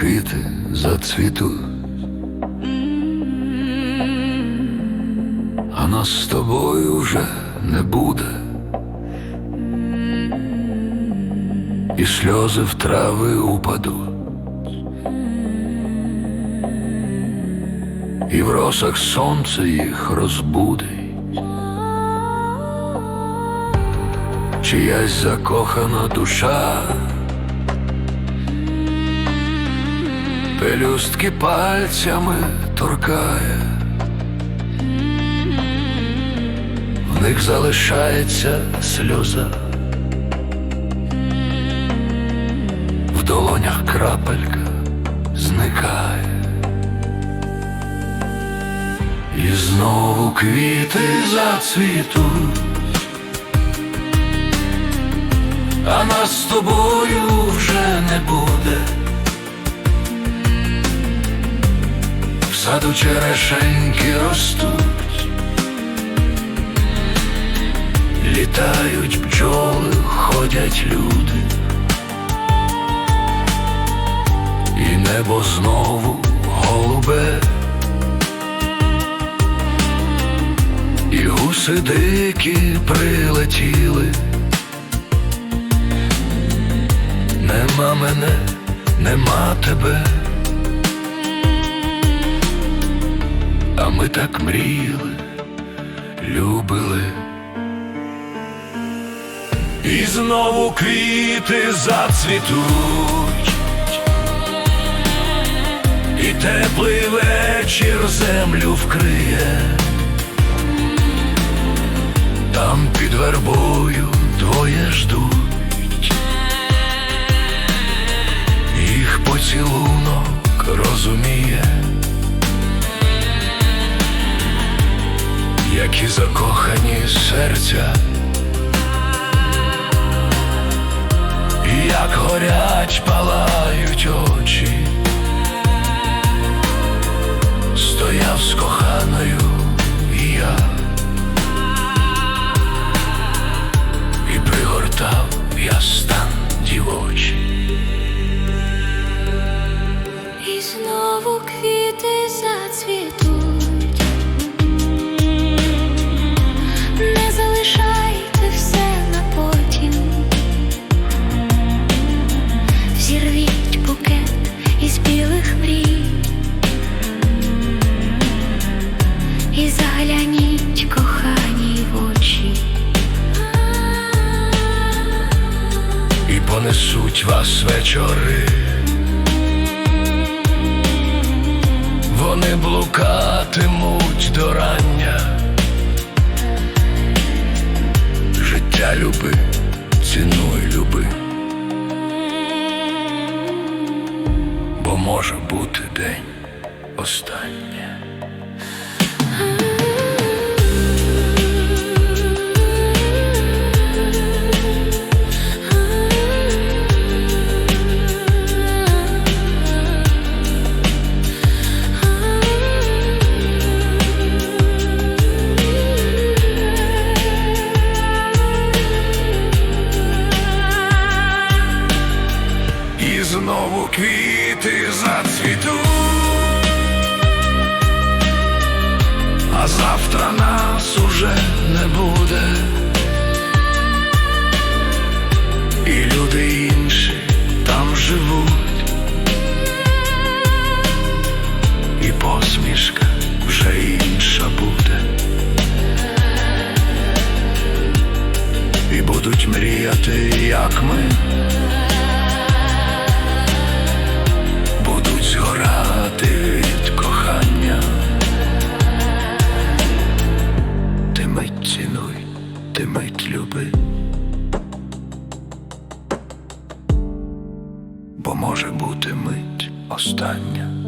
квіти зацвітуть, а нас з тобою вже не буде, і сльози в трави упадуть, і в росах сонце їх розбудить. Чиясь закохана душа, пелюстки пальцями торкає, в них залишається сльоза, в долонях крапелька зникає, і знову квіти зацвітуть. а нас з тобою вже не буде. Саду черешеньки ростуть, літають бджоли, ходять люди, і небо знову голубе, і гуси дикі прилетіли. Нема мене, нема тебе, ми так мріяли, любили. І знову квіти зацвітуть, і теплий вечір землю вкриє, там під вербою двоє ждуть. їх поцілунок розуміє, які закохані серця, як горять, палають очі, стояв з коханою і я, і пригортав я стан дівочий. І знову квіти зацвітуть, понесуть вас вечори. Вони блукатимуть до рання. Життя люби, цінуй люби. Бо може бути день останнє. Знову квіти зацвітуть, а завтра нас уже не буде, і люди інші там живуть, і посмішка ти мить люби. Бо може бути мить остання.